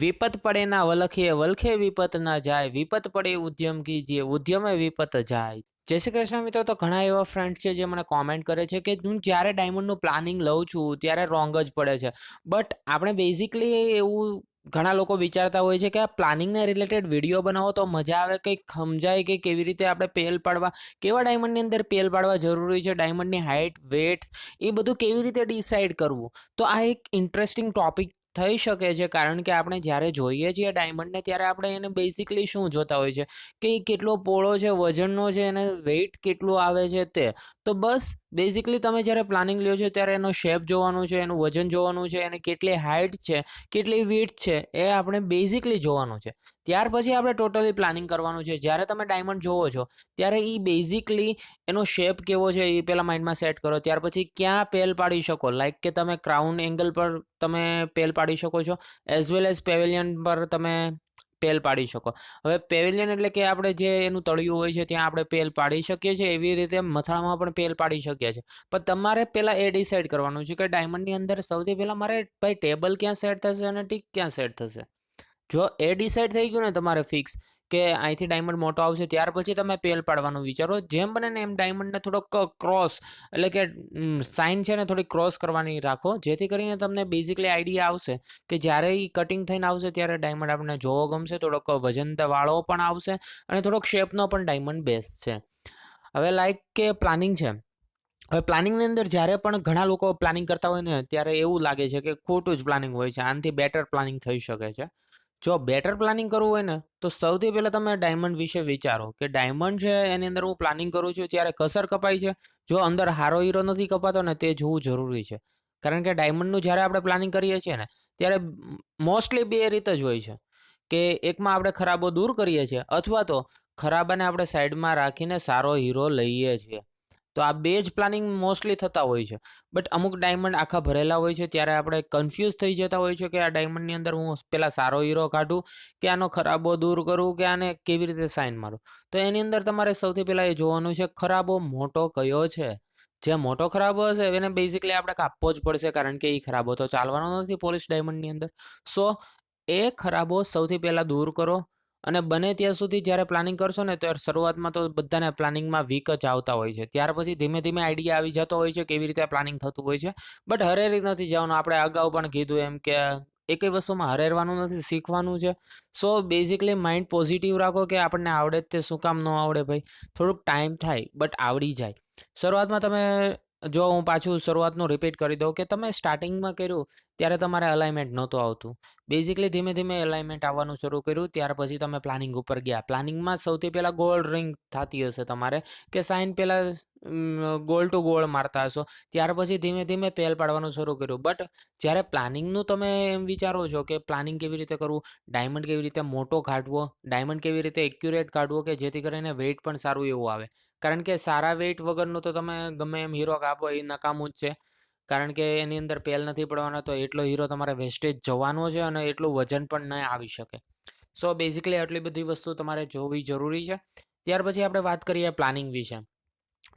વિપત પડે ના વલખે વલખે વિપત ના જાય. વિપત પડે ઉદ્યમ કીજીએ ઉદ્યમે વિપત જાય. જય શ્રી કૃષ્ણ મિત્રો, તો ઘણા એવા ફ્રેન્ડ્સ છે જે મને કોમેન્ટ કરે છે કે હું જ્યારે ડાયમંડનું પ્લાનિંગ લઉં છું, ત્યારે રોંગ જ પડે છે. બટ આપણે બેઝિકલી એવું ઘણા લોકો વિચારતા હોય છે કે આ પ્લાનિંગને રિલેટેડ વીડિયો બનાવો તો મજા આવે, કંઈક સમજાય કે કેવી રીતે આપણે પેલ પાડવા, કેવા ડાયમંડની અંદર પેલ પાડવા જરૂરી છે ડાયમંડની હાઇટ વેટ એ બધું કેવી રીતે ડિસાઇડ કરવું? તો આ એક ઇન્ટરેસ્ટિંગ ટોપિક થઈ શકે છે. કારણ કે આપણે જ્યારે જોઈએ છીએ ડાયમંડને ત્યારે આપણે એને બેઝિકલી શું જોતા હોય છે? કે એ કેટલો પોળો છે, વજનનો છે, એને વેઇટ કેટલું આવે છે તે. તો બસ બેઝિકલી તમે જ્યારે પ્લાનિંગ લ્યો છો, ત્યારે એનો શેપ જોવાનું છે, એનું વજન જોવાનું છે, એને કેટલી હાઇટ છે, કેટલી વીટ છે, એ આપણે બેઝિકલી જોવાનું છે. ત્યાર પછી આપણે ટોટલી પ્લાનિંગ કરવાનું છે. જ્યારે તમે ડાયમંડ જોવો છો, ત્યારે એ બેઝિકલી એનો શેપ કેવો છે એ પહેલાં માઇન્ડમાં સેટ કરો. ત્યાર પછી ક્યાં પેલ પાડી શકો? લાઈક કે તમે ક્રાઉન એંગલ પર તમે પેલ પાડી શકો છો એઝ વેલ એઝ પેવેલિયન પર તમે પેલ પાડી શકો. હવે પેવેલિયન એટલે કે આપણે જે એનું તળિયું હોય છે, ત્યાં આપણે પેલ પાડી શકીએ છીએ. એવી રીતે મથાળામાં પણ પેલ પાડી શકીએ છીએ. પણ તમારે પહેલાં એ ડિસાઇડ કરવાનું છે કે ડાયમંડની અંદર સૌથી પહેલાં મારે ભાઈ ટેબલ ક્યાં સેટ થશે અને ટીક ક્યાં સેટ થશે? જો એ ડિસાઇડ થઈ ગયું ને તમારે ફિક્સ કે અહીંથી ડાયમંડ મોટો આવશે, ત્યાર પછી તમે પેલ પાડવાનું વિચારો. જેમ બને ને એમ ડાયમંડને થોડોક ક્રોસ એટલે કે સાઇન છે ને થોડી ક્રોસ કરવાની રાખો. જેથી કરીને તમને બેઝિકલી આઈડિયા આવશે કે જ્યારે એ કટિંગ થઈને આવશે ત્યારે ડાયમંડ આપણને જોવો ગમશે, થોડોક વજનવાળો પણ આવશે અને થોડોક શેપનો પણ ડાયમંડ બેસ્ટ છે. હવે લાઈક કે પ્લાનિંગ છે. હવે પ્લાનિંગની અંદર જ્યારે પણ ઘણા લોકો પ્લાનિંગ કરતા હોય ને, ત્યારે એવું લાગે છે કે ખોટું જ પ્લાનિંગ હોય છે. આનાથી બેટર પ્લાનિંગ થઈ શકે છે. જો બેટર પ્લાનિંગ કરવું હોય ને, તો સૌથી પહેલાં તમે ડાયમંડ વિશે વિચારો કે ડાયમંડ છે એની અંદર હું પ્લાનિંગ કરું છું ત્યારે કસર કપાય છે. જો અંદર હારો હીરો નથી કપાતો ને, તે જોવું જરૂરી છે. કારણ કે ડાયમંડનું જ્યારે આપણે પ્લાનિંગ કરીએ છીએ ને, ત્યારે મોસ્ટલી બે રીતે જ હોય છે. કે એકમાં આપણે ખરાબો દૂર કરીએ છીએ, અથવા તો ખરાબાને આપણે સાઈડમાં રાખીને સારો હીરો લઈએ છીએ. તો આ બે જ પ્લાનિંગ મોસ્ટલી થતા હોય છે. બટ અમુક ડાયમંડ આખા ભરેલા હોય છે, ત્યારે આપણે કન્ફ્યુઝ થઈ જતા હોય છે કે આ ડાયમંડની અંદર હું પેલા સારો હીરો કાઢું કે આનો ખરાબો દૂર કરું કે આને કેવી રીતે સાઇન મારું? તો એની અંદર તમારે સૌથી પહેલાં એ જોવાનું છે, ખરાબો મોટો કયો છે? જે મોટો ખરાબો હશે એને બેઝિકલી આપણે કાપવો જ પડશે કારણ કે એ ખરાબો તો ચાલવાનો નથી પોલીસ ડાયમંડની અંદર. સો એ ખરાબો સૌથી પહેલાં દૂર કરો અને બને ત્યાં સુધી જ્યારે પ્લાનિંગ કરશો ને, ત્યારે શરૂઆતમાં તો બધાને પ્લાનિંગમાં વીક જ આવતા હોય છે. ત્યાર પછી ધીમે ધીમે આઈડિયા આવી જતો હોય છે કેવી રીતે પ્લાનિંગ થતું હોય છે. બટ હરેરી નથી જવાનું. આપણે અગાઉ પણ કીધું એમ કે એકય વસ્તુમાં હરેરવાનું નથી, શીખવાનું છે. સો બેઝિકલી માઇન્ડ પોઝિટિવ રાખો કે આપણને આવડે તે શું કામ ન આવડે ભાઈ. થોડુંક ટાઈમ થાય બટ આવડી જાય. શરૂઆતમાં તમે જો હું પાછું શરૂઆતનું રિપીટ કરી દઉં કે તમે સ્ટાર્ટિંગમાં કર્યું, ત્યારે તમારે અલાઇનમેન્ટ નહોતું આવતું. બેઝિકલી ધીમે ધીમે અલાઇનમેન્ટ આવવાનું શરૂ કર્યું, ત્યાર પછી તમે પ્લાનિંગ ઉપર ગયા. પ્લાનિંગમાં સૌથી પહેલાં ગોળ રિંગ થતી હશે તમારે, કે સાઇન પહેલાં ગોલ ટુ ગોળ મારતા હશો. ત્યાર પછી ધીમે ધીમે પેલ પાડવાનું શરૂ કર્યું. બટ જ્યારે પ્લાનિંગનું તમે એમ વિચારો છો કે પ્લાનિંગ કેવી રીતે કરવું ડાયમંડ કેવી રીતે મોટો કાઢવો ડાયમંડ કેવી રીતે એક્યુરેટ કાઢવો કે જેથી કરીને વેઇટ પણ સારું એવું આવે. કારણ કે સારા વેઇટ વગરનું તો તમે ગમે એમ હીરો કાપો એ નકામું જ છે. કારણ કે એની અંદર પેલ નથી પડવાનો તો એટલો હીરો તમારે વેસ્ટેજ જવાનો છે અને એટલું વજન પણ ન આવી શકે. સો બેઝિકલી આટલી બધી વસ્તુ તમારે જોવી જરૂરી છે. ત્યાર પછી આપણે વાત કરીએ પ્લાનિંગ વિશે.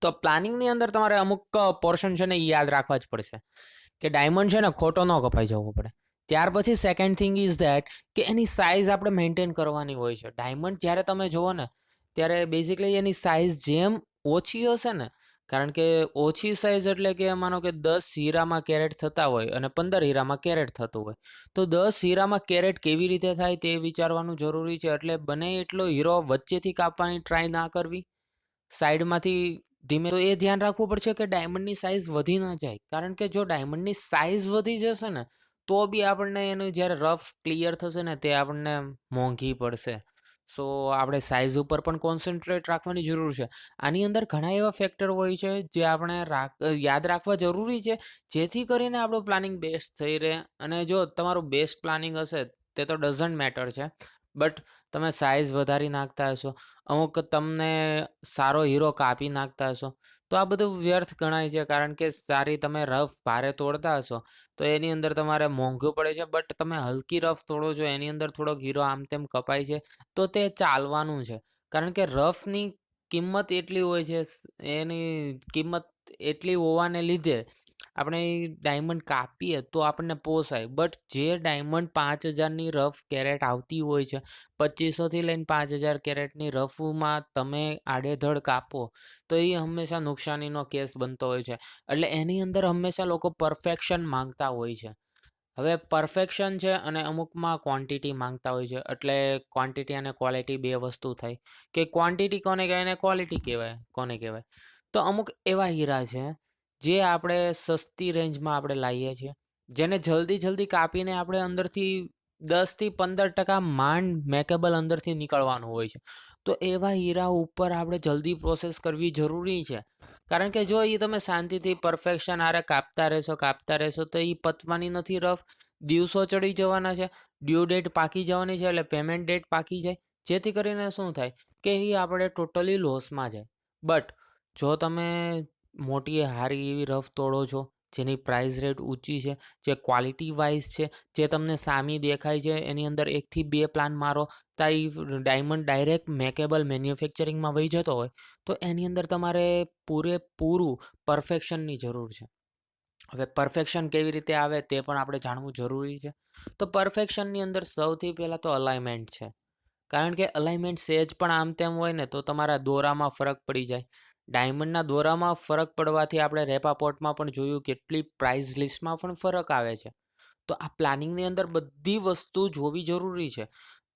તો પ્લાનિંગની અંદર તમારે અમુક પોર્શન છે ને એ યાદ રાખવા જ પડશે. કે ડાયમંડ છે ને ખોટો ન કપાઈ જવો પડે. ત્યાર પછી સેકન્ડ થિંગ ઇઝ ધેટ કે એની સાઇઝ આપણે મેન્ટેન કરવાની હોય છે. ડાયમંડ જ્યારે તમે જુઓ ને ત્યારે બેઝિકલી એની સાઇઝ જેમ ઓછી હશે ને, કારણ કે ઓછી સાઇઝ એટલે કે માનો કે દસ હીરામાં કેરેટ થતા હોય અને પંદર હીરામાં કેરેટ થતું હોય. તો દસ હીરામાં કેરેટ કેવી રીતે થાય તે વિચારવાનું જરૂરી છે, એટલે બને એટલો હીરો વચ્ચેથી કાપવાની ટ્રાય ના કરવી. સાઈડમાંથી ધીમે તો એ ધ્યાન રાખવું પડશે કે ડાયમંડની સાઇઝ વધી ન જાય. કારણ કે જો ડાયમંડની સાઇઝ વધી જશે ને, તો બી આપણને એનું જ્યારે રફ ક્લિયર થશે ને, તે આપણને મોંઘી પડશે. સો આપણે સાઇઝ ઉપર પણ કોન્સન્ટ્રેટ રાખવાની જરૂર છે. આની અંદર ઘણા એવા ફેક્ટર હોય છે જે આપણે રાખ, યાદ રાખવા જરૂરી છે, જેથી કરીને આપણું પ્લાનિંગ બેસ્ટ થઈ રહે. અને જો તમારું બેસ્ટ પ્લાનિંગ હશે, તે તો ડઝન્ટ મેટર છે. બટ તમે સાઇઝ વધારી નાખતા હશો. અમુક તમને સારો હીરો કાપી નાખતા હશો. તો આ બધું વ્યર્થ ગણાય છે. કારણ કે સારી તમે રફ ભારે તોડતા હશો, તો એની અંદર તમારે મોંઘું પડે છે. બટ તમે હલકી રફ તોડો છો, એની અંદર થોડો હીરો આમ તેમ કપાય છે, તો તે ચાલવાનું છે. કારણ કે રફની કિંમત એટલી હોય છે એની કિંમત એટલી હોવાને લીધે આપણે ડાયમંડ કાપીએ તો આપણને પોસાય. બટ જે ડાયમંડ પાંચ હજારની રફ કેરેટ આવતી હોય છે પચીસોથી લઈને પાંચ હજાર કેરેટની રફમાં તમે આડેધડ કાપો, તો એ હંમેશા નુકસાનીનો કેસ બનતો હોય છે. એટલે એની અંદર હંમેશા લોકો પરફેક્શન માંગતા હોય છે. હવે પરફેક્શન છે અને અમુકમાં ક્વોન્ટિટી માંગતા હોય છે. એટલે ક્વોન્ટિટી અને ક્વોલિટી બે વસ્તુ થઈ કે ક્વોન્ટિટી કોને કહેવાય ને ક્વોલિટી કહેવાય, કોને કહેવાય? તો અમુક એવા હીરા છે જે આપણે સસ્તી રેન્જમાં આપણે લાવીએ છીએ, જેને જલ્દી જલ્દી કાપીને આપણે અંદરથી દસથી પંદર ટકા માંડ મેકેબલ અંદરથી નીકળવાનું હોય છે. તો એવા હીરા ઉપર આપણે જલ્દી પ્રોસેસ કરવી જરૂરી છે. કારણ કે જો એ તમે શાંતિથી પરફેક્શન આરે કાપતા રહેશો કાપતા રહેશો, તો એ પતવાની નથી રફ. દિવસો ચડી જવાના છે, ડ્યુ ડેટ પાકી જવાની છે, એટલે પેમેન્ટ ડેટ પાકી જાય. જેથી કરીને શું થાય કે એ આપણે ટોટલી લોસમાં જાય. બટ જો તમે મોટી હારી એવી રફ તોડો છો, જેની પ્રાઇસ રેટ ઊંચી છે, જે ક્વોલિટી વાઇઝ છે, જે તમને સામી દેખાય છે, એની અંદર એકથી બે પ્લાન મારો તો એ ડાયમંડ ડાયરેક્ટ મેકેબલ મેન્યુફેક્ચરિંગમાં વહી જતો હોય, તો એની અંદર તમારે પૂરેપૂરું પરફેક્શનની જરૂર છે. હવે પરફેક્શન કેવી રીતે આવે તે પણ આપણે જાણવું જરૂરી છે. તો પરફેક્શનની અંદર સૌથી પહેલાં તો અલાઇમેન્ટ છે. કારણ કે અલાઇમેન્ટ સેજ પણ આમ તેમ હોય ને તો તમારા દોરામાં ફરક પડી જાય. ડાયમંડના દોરામાં ફરક પડવાથી આપણે રેપાપોર્ટમાં પણ જોયું કેટલી પ્રાઇસ લિસ્ટમાં પણ ફરક આવે છે. તો આ પ્લાનિંગની અંદર બધી વસ્તુ જોવી જરૂરી છે.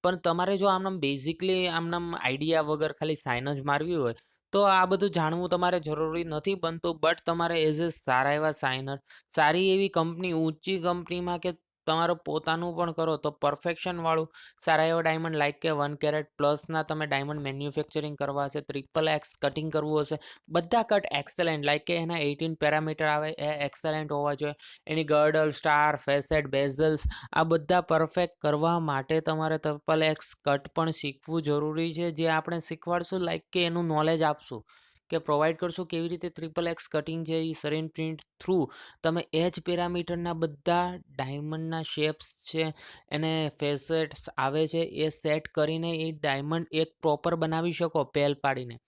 પણ તમારે જો આમનામ બેઝિકલી આમનામ આઈડિયા વગર ખાલી સાઇન જ મારવી હોય, તો આ બધું જાણવું તમારે જરૂરી નથી બનતું. બટ તમારે એઝ એ સારા એવા સાઇનર સારી એવી કંપની ઊંચી કંપનીમાં કે તમારું પોતાનું પણ કરો તો પરફેક્શનવાળું સારા એવા ડાયમંડ લાઈક કે વન કેરેટ પ્લસના તમે ડાયમંડ મેન્યુફેક્ચરિંગ કરવા હશે ટ્રિપલ એક્સ કટિંગ કરવું હશે, બધા કટ એક્સેલેન્ટ લાઈક કે એના એટીન પેરામીટર આવે, એ એક્સેલેન્ટ હોવા જોઈએ. એની ગર્ડલ સ્ટાર ફેસેટ બેઝલ્સ આ બધા પરફેક્ટ કરવા માટે તમારે ટ્રિપલ એક્સ કટ પણ શીખવું જરૂરી છે. જે આપણે શીખવાડશું લાઈક કે એનું નોલેજ આપશું. કે પ્રોવાઈડ કરશો કેવી રીતે ટ્રિપલ એક્સ કટિંગ છે એ સરેન પ્રિન્ટ થ્રુ તમે એજ પેરામીટરના બધા ડાયમંડના શેપ્સ છે, એને ફેસેટ્સ આવે છે, એ સેટ કરીને એ ડાયમંડ એક પ્રોપર બનાવી શકો પેલ પાડીને.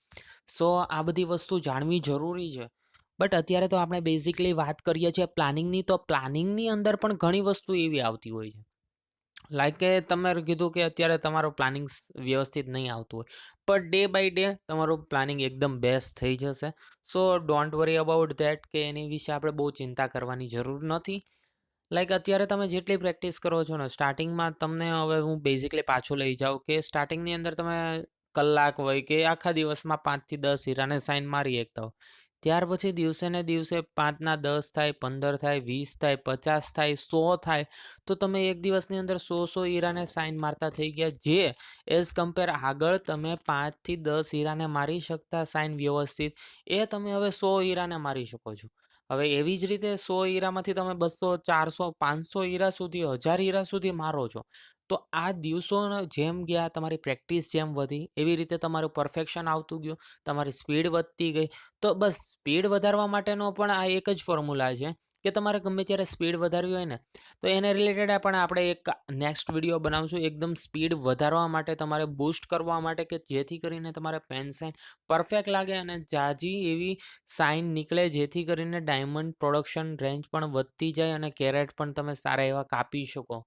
સો, આ બધી વસ્તુ જાણવી જરૂરી છે. બટ અત્યારે તો આપણે બેઝિકલી વાત કરીએ છીએ પ્લાનિંગની તો પ્લાનિંગની અંદર પણ ઘણી વસ્તુ એવી આવતી હોય છે. લાઈક કે તમે કીધું કે અત્યારે તમારું પ્લાનિંગ વ્યવસ્થિત નહીં આવતું હોય. પણ ડે બાય ડે તમારું પ્લાનિંગ એકદમ બેસ્ટ થઈ જશે. So don't worry about that કે એની વિશે આપણે બહુ ચિંતા કરવાની જરૂર નથી. લાઈક અત્યારે તમે જેટલી પ્રેક્ટિસ કરો છો ને, સ્ટાર્ટિંગમાં તમને હવે હું બેઝિકલી પાછું લઈ જાઉં કે સ્ટાર્ટિંગની અંદર તમે કલાક હોય કે આખા દિવસમાં પાંચથી દસ હીરાને સાઇન મારી એકતા હો. ત્યાર પછી દિવસે ને દિવસે પાંચના દસ થાય, પંદર થાય, વીસ થાય, પચાસ થાય, સો થાય, તો તમે એક દિવસની અંદર સો સો હીરાને સાઇન મારતા થઈ ગયા, જે એઝ કમ્પેર આગળ તમે પાંચથી દસ હીરાને મારી શકતા સાઇન વ્યવસ્થિત, એ તમે હવે સો હીરાને મારી શકો છો. હવે એવી જ રીતે સો હીરામાંથી તમે બસો ચારસો, પાંચસો હીરા સુધી, હજાર હીરા સુધી મારો છો. તો આ દિવસો જેમ ગયા, તમારી પ્રેક્ટિસ જેમ વધી, એવી રીતે તમારું પરફેક્શન આવતું ગયું, તમારી સ્પીડ વધતી ગઈ. તો બસ, સ્પીડ વધારવા માટેનો પણ આ એક જ ફોર્મ્યુલા છે કે તમારે ગમે ત્યારે સ્પીડ વધારવી હોય ને, તો એને રિલેટેડ પણ આપણે એક નેક્સ્ટ વીડિયો બનાવશું. એકદમ સ્પીડ વધારવા માટે, તમારે બૂસ્ટ કરવા માટે કે જેથી કરીને તમારે પેન સાઇન પરફેક્ટ લાગે અને જાજી એવી સાઇન નીકળે જેથી કરીને ડાયમંડ પ્રોડક્શન રેન્જ પણ વધતી જાય અને કેરેટ પણ તમે સારા એવા કાપી શકો.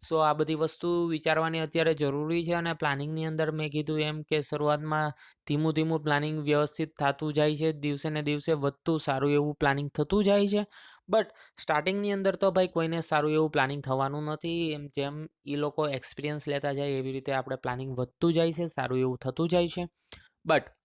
સો આ બધી વસ્તુ વિચારવાની અત્યારે જરૂરી છે અને પ્લાનિંગની અંદર મેં કીધું એમ કે શરૂઆતમાં ધીમું ધીમું પ્લાનિંગ વ્યવસ્થિત થતું જાય છે, દિવસે ને દિવસે વધતું સારું એવું પ્લાનિંગ થતું જાય છે. બટ સ્ટાર્ટિંગની અંદર તો ભાઈ કોઈને સારું એવું પ્લાનિંગ થવાનું નથી, એમ જેમ એ લોકો એક્સપિરિયન્સ લેતા જાય એવી રીતે આપણે પ્લાનિંગ વધતું જાય છે, સારું એવું થતું જાય છે. બટ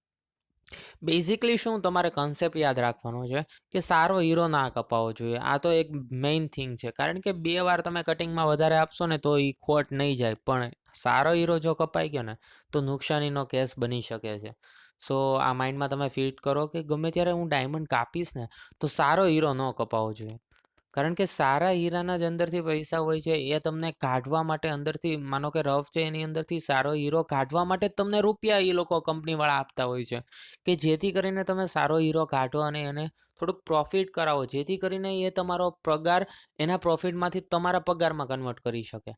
બેઝિકલી શું તમારે કન્સેપ્ટ યાદ રાખવાનો છે કે સારો હીરો ના કપાવવો જોઈએ. આ તો એક મેઇન થિંગ છે. કારણ કે બે વાર તમે કટિંગમાં વધારે આપશો ને તો એ ખોટ નહીં જાય. પણ સારો હીરો જો કપાઈ ગયો ને, તો નુકસાનીનો કેસ બની શકે છે. સો આ માઇન્ડમાં તમે ફિટ કરો કે ગમે ત્યારે હું ડાયમંડ કાપીશ ને, તો સારો હીરો ન કપાવવો જોઈએ. કારણ કે સારા હીરાના જ અંદરથી પૈસા હોય છે, એ તમને કાઢવા માટે અંદરથી, માનો કે રફ છે એની અંદરથી સારો હીરો કાઢવા માટે તમને રૂપિયા એ લોકો કંપનીવાળા આપતા હોય છે. કે જેથી કરીને તમે સારો હીરો કાઢો અને એને થોડુંક પ્રોફિટ કરાવો, જેથી કરીને એ તમારો પગાર એના પ્રોફિટમાંથી તમારા પગારમાં કન્વર્ટ કરી શકે.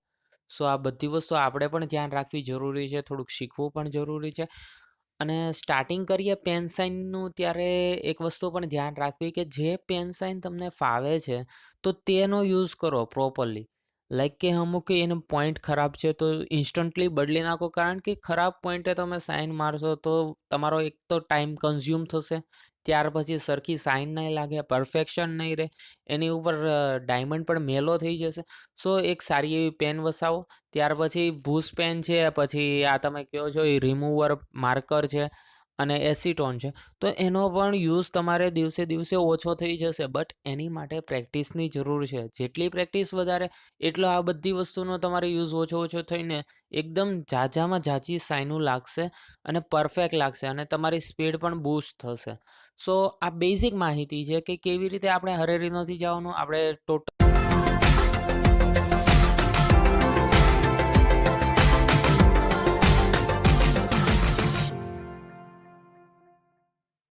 સો આ બધી વસ્તુ આપણે પણ ધ્યાન રાખવી જરૂરી છે, થોડુંક શીખવું પણ જરૂરી છે. અને સ્ટાર્ટિંગ કરીએ પેન સાઇનનું ત્યારે એક વસ્તુ પણ ધ્યાન રાખવી કે જે પેન સાઇન તમને ફાવે છે, તો તેનો યુઝ કરો પ્રોપરલી લાઈક કે અમુક એનો પોઈન્ટ ખરાબ છે તો ઇન્સ્ટન્ટલી બદલી નાખો. કારણ કે ખરાબ પોઈન્ટે તમે સાઇન મારશો તો તમારો એક તો ટાઈમ કન્ઝ્યુમ થશે. ત્યાર પછી સરખી સાઇન નહીં લાગે, પરફેક્શન નહીં રહે, એની ઉપર ડાયમંડ પણ મેલો થઈ જશે. સો એક સારી એવી પેન વસાવો. ત્યાર પછી ભૂસ પેન છે, પછી આ તમે કહો છો, એ રિમૂવર માર્કર છે અને એસિટોન છે. તો એનો પણ યુઝ તમારે દિવસે દિવસે ઓછો થઈ જશે બટ એની માટે પ્રેક્ટિસની જરૂર છે. જેટલી પ્રેક્ટિસ વધારે, એટલો આ બધી વસ્તુનો તમારે યુઝ ઓછો ઓછો થઈને એકદમ ઝાઝામાં ઝાઝી સાઇનું લાગશે અને પરફેક્ટ લાગશે અને તમારી સ્પીડ પણ બૂસ્ટ થશે. સો આ બેઝિક માહિતી છે કે કેવી રીતે આપણે હરેરી નથી જવાનું આપણે ટોટલ